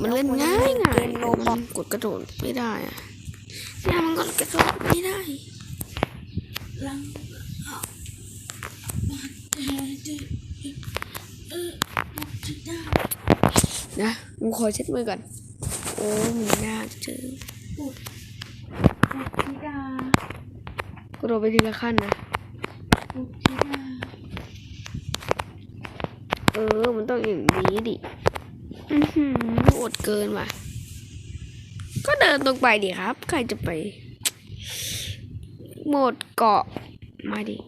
มันเล่นง่ายง่ายเกมโลบอมันกดกระโดดไม่ได้อะเนี่ยมันกดกระโดดไม่ได้ลังออกมาเจอเจอเออบอกจะได้นะมึงขอเช็ดมือก่อน โอ้มันน่าจะเจอบอกธิดากระโดดไปทีละขั้นนะบอกธิดาเออ มันต้องอย่างนี้ดิ อือหืออดเกินว่ะ ก็เดินตรงไปดิครับ ใครจะไป หมดเกาะ มาดิ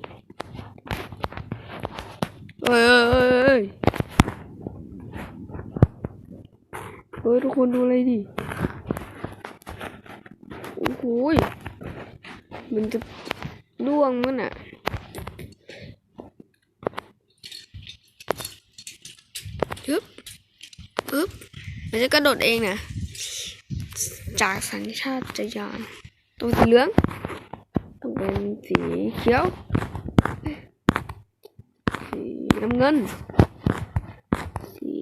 เอ้ยเอ้ยเอ้ยเฮ้ยทุกคนดูอะไรดิ โอ้โหมันจะล่วงมั้งน่ะฮึบ ฮึบมันจะกระโดดเองนะจากสัญชาตญาณตัวสีเหลืองต้องเป็นสีเขียว สีน้ำเงิน สี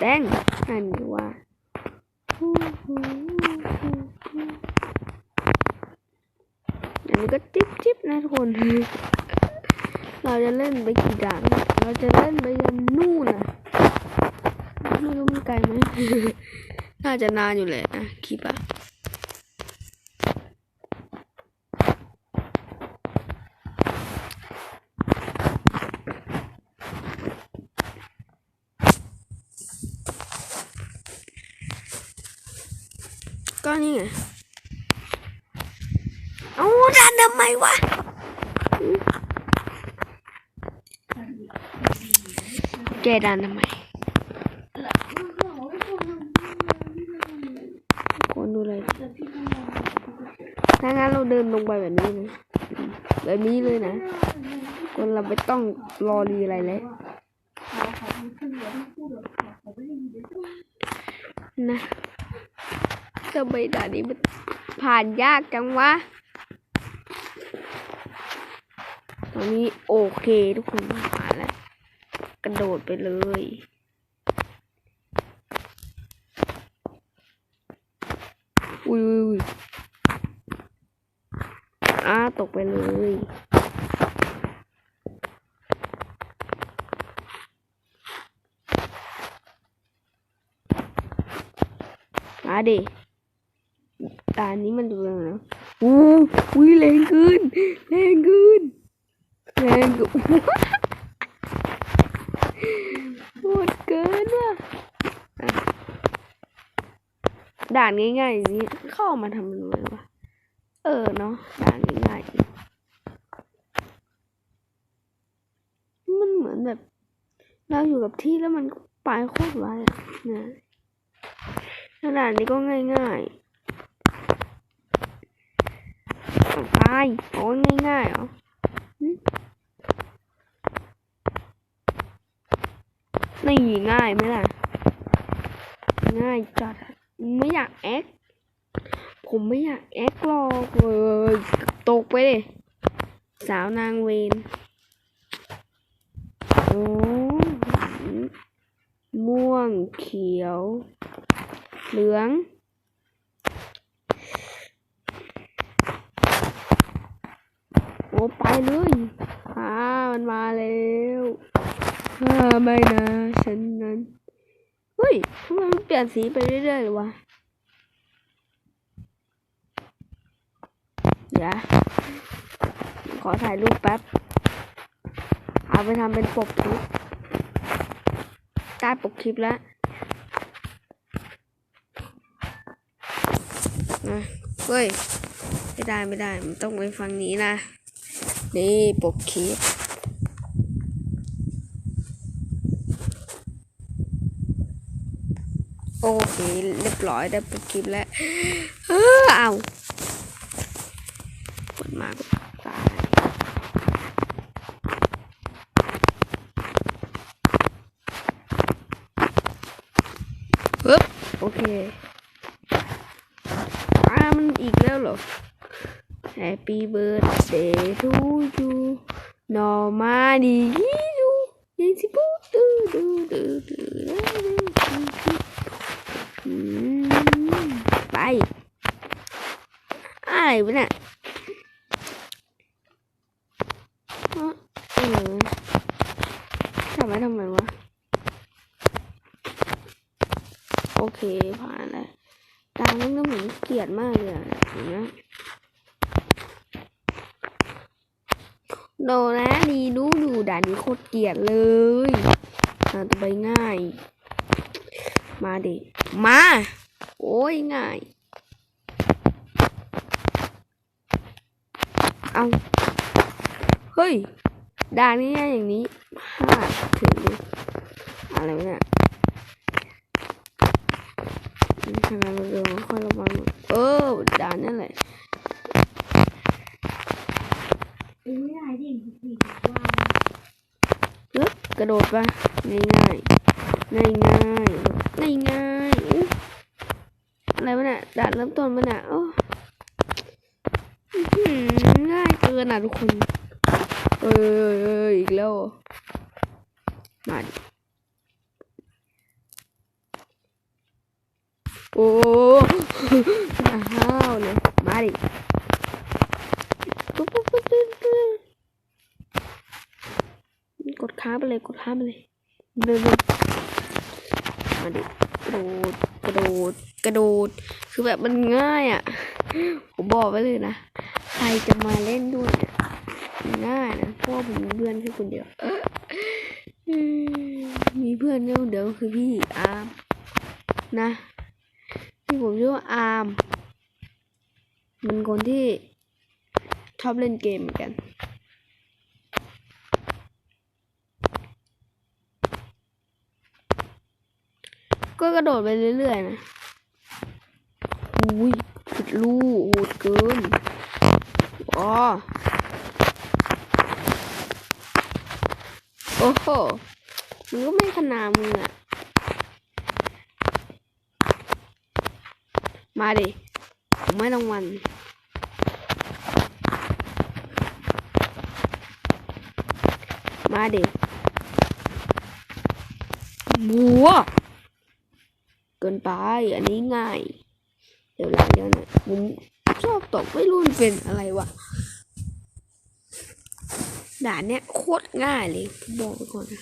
แดงนั่นดีว่าอันนี้ก็จิ๊บจิ๊บนะทุกคน เราจะเล่นไปกี่ด่าน เราจะเล่นไปยันนู่นน่ะ ไม่รู้มันไกลไหม น่าจะนานอยู่แหละนะคลิปอะก็นี่ไงเอาดันทำไมวะแกดันทำไม คนดูเลยถ้า งั้นเราเดินลงไปแบบนี้นะอืมแบบนี้เลยนะคนเราไม่ต้องรอรีอะไรเลยนะทำไมด่านนี้มันผ่านยากจังวะตอนนี้โอเคทุกคนผ่านแล้วกระโดดไปเลยอุ้ย อ้าตกไปเลยมาดิตานี้มันดูแล้วนะอู้อุ้ยแรงขึ้นแรงขึ้นแรงขึ้นโหดเกินว่ะอะด่านง่ายๆอย่างนี้เข้ามาทำมันไว้วะ เออเนาะด่านง่ายมันเหมือนแบบ เราอยู่กับที่แล้วมันไปโคตรไวอะนะด่านนี้ก็ง่ายๆเอาไปโอ้ยง่ายๆเหรอนี่ง่ายไหมล่ะ ง่ายจัดอะไม่อยากแอค ผมไม่อยากแอคหรอกเลยตกไปเลยสาวนางเวนโอ้ม่วงเขียว เหลืองโอ้ไปเลยอ่ามันมาแล้วอ่าไม่นะฉันนั้น เฮ้ยทำไมมันเปลี่ยนสีไปเรื่อยๆเลยวะ เดี๋ยวขอถ่ายรูปแป๊บ เอาไปทำเป็นปกคลิปใต้ปกคลิปแล้วนะเฮ้ย ไม่ได้ไม่ได้ มันต้องไปฟังนี้นะ นี่ปกคลิปโอเคเรียบร้อยได้ปกคลิปแล้ว เออเอา เคอามันอีกแล้วหรอ Happy birthday to you นอมาดีดูยังสิบูดูดูดูดูไปอะไรวะเนี่ย โอเคผ่านแล้วตามนั้นก็เหมือนเกลียดมากเลยอะเห็นไหมโดนะดีดูดูด่านนี้โคตรเกลียดเลยอ่าต่อไปง่าย มาดิมา โอ้ยง่าย เอา เฮ้ยด่านนี้ง่ายอย่างนี้พลาดถึงดิอะไรเนี่ย ทำไมมันเร็วไม่ค่อยระวังหน่อยเออด่านนั่นแหละเอ้ยไม่ได้ดิผิดว่าลึกกระโดดไปง่ายง่ายง่ายง่ายง่ายง่ายๆอุ๊ยอะไรวะเนี่ยด่านเริ่มต้นมันอะโอ้อื้อหือง่ายเกินอะทุกคนเอ้ยเอ้ยอีกแล้วเหรอมาดิ โอ้อ้าวเลยมาดิกดค้างไปเลยกดค้างไปเลยเดินมาดิกระโดดกระโดดกระโดดคือแบบมันง่ายอะ ผมบอกไว้เลยนะ ใครจะมาเล่นด้วยง่ายนะเพราะว่าผมมีเพื่อนแค่คนเดียวมีเพื่อนแค่คนเดียวคือพี่อาร์มนะ ที่ผมชื่อว่าอาร์มมันคนที่ชอบเล่นเกมเหมือนกัน ก็กระโดดไปเรื่อยๆนะอุ้ยผิดลูกโหดเกินอ๋อโอ้โหมันก็ไม่ขนาดมึงอะ มาดิผมไม่ต้องวันมาดิมัวเกินไป อันนี้ง่าย เดี๋ยวหลังเดี๋ยวนะผมชอบตกไม่รู้มันเป็นอะไรวะ ด่านเนี้ยโคตรง่ายเลยผมบอกไปก่อนนะ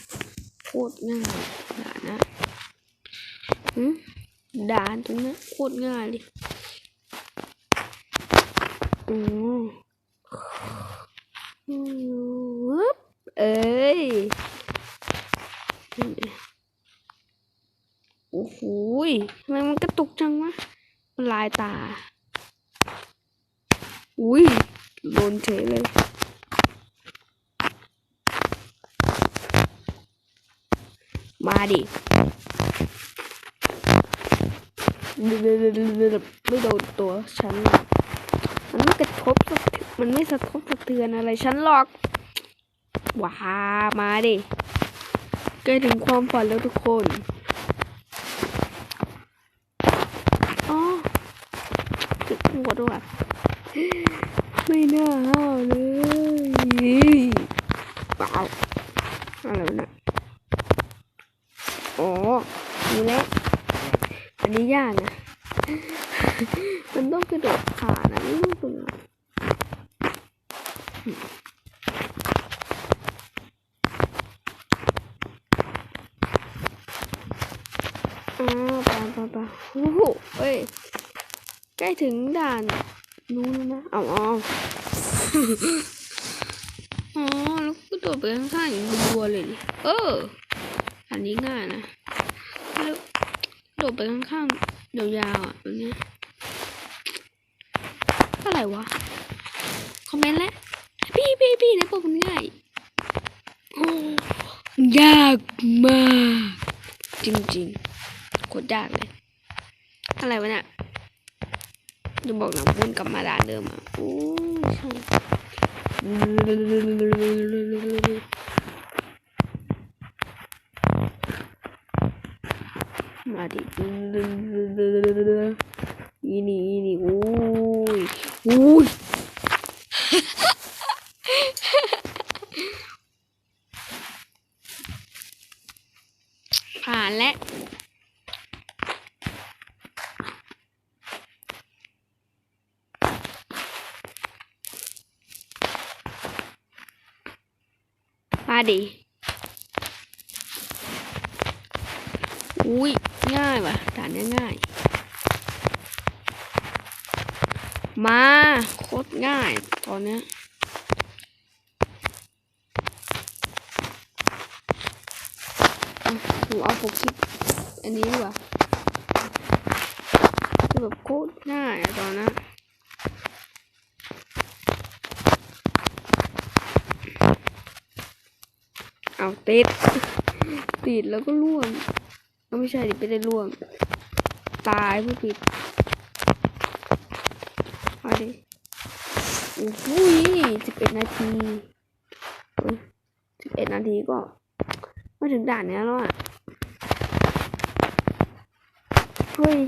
โคตรง่าย ด่านนะหึ ด่านตรงนี้โคตรง่ายเลยอืมอืมวึบเอ้ย โอ้โหทำไมมันกระตุกจังวะมันลายตา อุ้ยโดนเฉยเลย มาดิ ไม่โดนตัวฉัน มันไม่กระทบสะเทือนมันไม่สะทบสะเทือนอะไรฉันหรอก ว้ามาดิใกล้ถึงความฝันแล้วทุกคนอ๋อจุดหัวด้วยไม่น่าห้าวเลยเปล่าอะไรวะนะอ๋อนี่แหละ อันนี้ยากนะ มันต้องกระโดดขานะไม่ต้องตรงนั้นอ้าวปไปไปโอ้โหเอ้ย ใกล้ถึงด่านนู้นนะเอาเอาอ๋อแล้วก็โดดไปข้างๆอย่างบัวเลยเอออันนี้ง่ายนะแล้วโดดไปข้างๆ ยาวๆอะแบบนี้อะไรวะ คอมเมนต์แล้วพี่พี่พี่นะพวกมันง่ายโอ้ยากมาก จริงๆโคตรยากเลย อะไรวะเนี่ยจะบอกนะวนกลับมาด่านเดิมอะโอ้ยใช่ hadi. Ini ini. Uy. Uy. ผ่านและมาดี มาโคตรง่ายตอนนี้ยอะผมเอาผมคิดอันนี้ดีกว่าแบบโคตรง่ายตอนนั้นเอาติดติดแล้วก็ล่วงก็ไม่ใช่ดิไม่ได้ล่วงตายผู้ผิด เอาดิโอ้โหสิบเอ็ดนาทีสิบเอ็ดนาทีก็มาถึงด่านนี้แล้วอะ เฮ้ย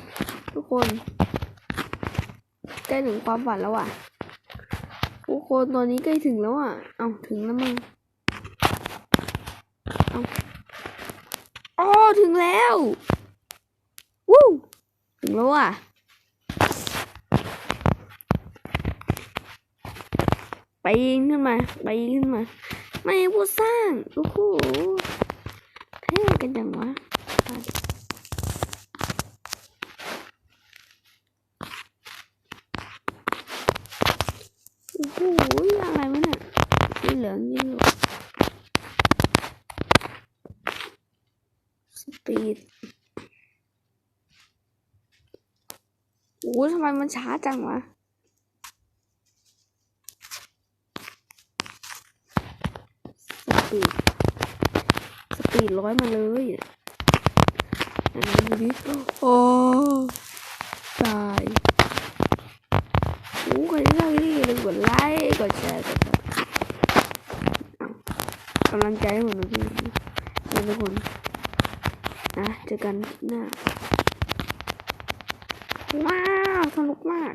ทุกคนใกล้ถึงความฝันแล้วอะ ทุกคนตอนนี้ใกล้ถึงแล้วอะ เอาถึงแล้วมั้งเอาอ๋อถึงแล้ว วู้ถึงแล้วอะ ไปยิงขึ้นมา ไปยิงขึ้นมา ไม่ผู้สร้าง โอ้โหเท่กันจังวะโอ้โหอะไรวะเนี่ยสีเหลืองยิ่งกว่าสปีดโอ้โหทำไมมันช้าจังวะ สปีด สปีดร้อยมาเลยอันนี้ดูดิโอ้ตายโอ้ใครที่ชอบคลิปนี้อย่ลืมกดไลค์กดแชร์กดติดตากำลังใจให้ผมนะพี่นะทุกคนนะเจอกันหน้าว้าวสนุกมาก